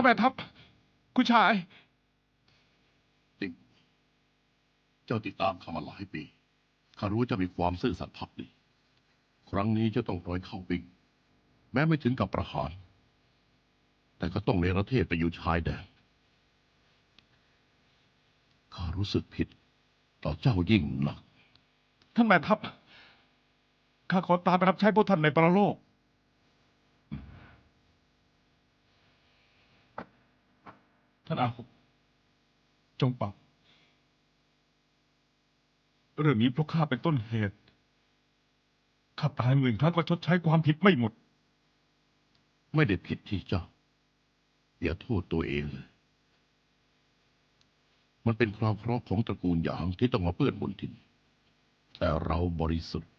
ท่านแม่ทัพ คุณชาย ติงเจ้าติดตามข้ามาหลายปี ข้ารู้เจะมีความซื่อสัตย์พักดี ครั้งนี้เจะต้องปล่อยเข้าปิง แม้ไม่ถึงกับประหาร แต่ก็ต้องเนรเทศไปอยู่ชายแดน ข้ารู้สึกผิด ต่อเจ้ายิ่งหนัก ท่านแม่ทัพ ข้าขอตามไปรับใช้พวกท่านในปรโลก ท่านอาหุจงเป่าเรื่องนี้เพราะข้าเป็นต้นเหตุ ข้าตายหมื่นครั้งก็ชดใช้ความผิดไม่หมด ไม่ได้ผิดที่เจ้า อย่าโทษตัวเองเลยมันเป็นความเคราะห์ของตระกูลหยางที่ต้องมาเปื้อนบนทิน แต่เราบริสุทธิ์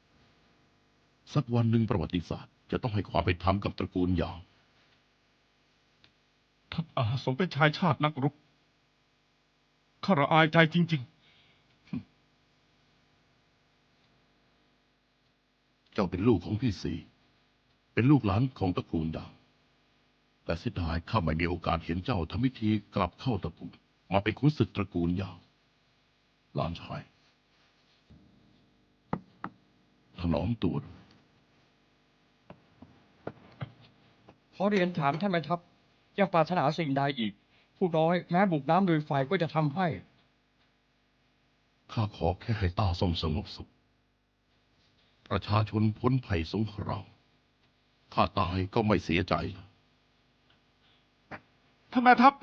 สักวันหนึ่งประวัติศาสตร์ จะต้องให้ความเป็นธรรมกับตระกูลหยาง ท่านอาสมเป็นชายชาตินักรบข้าระอายใจจริงเจ้าเป็นลูกของพี่สี เป็นลูกหลานของตระกูลหยางแต่เสียดายข้าไม่มีโอกาสเห็นเจ้าทำพิธีกลับเข้าตระกูล มาเป็นขุนศึกตระกูลหยางหลานชายถนอมตัวด้วยขอเรียนถามท่านแม่ทัพ ยังปรารถนาสิ่งใดอีก ผู้น้อยแม้บุกน้ำลุยไฟก็จะทำให้ ข้าขอแค่ให้ตาส้มสงบสุข ประชาชนพ้นภัยสงครามข้าตายก็ไม่เสียใจๆท่านแม่ทัพ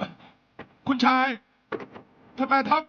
คุณชาย ท่านแม่ทัพ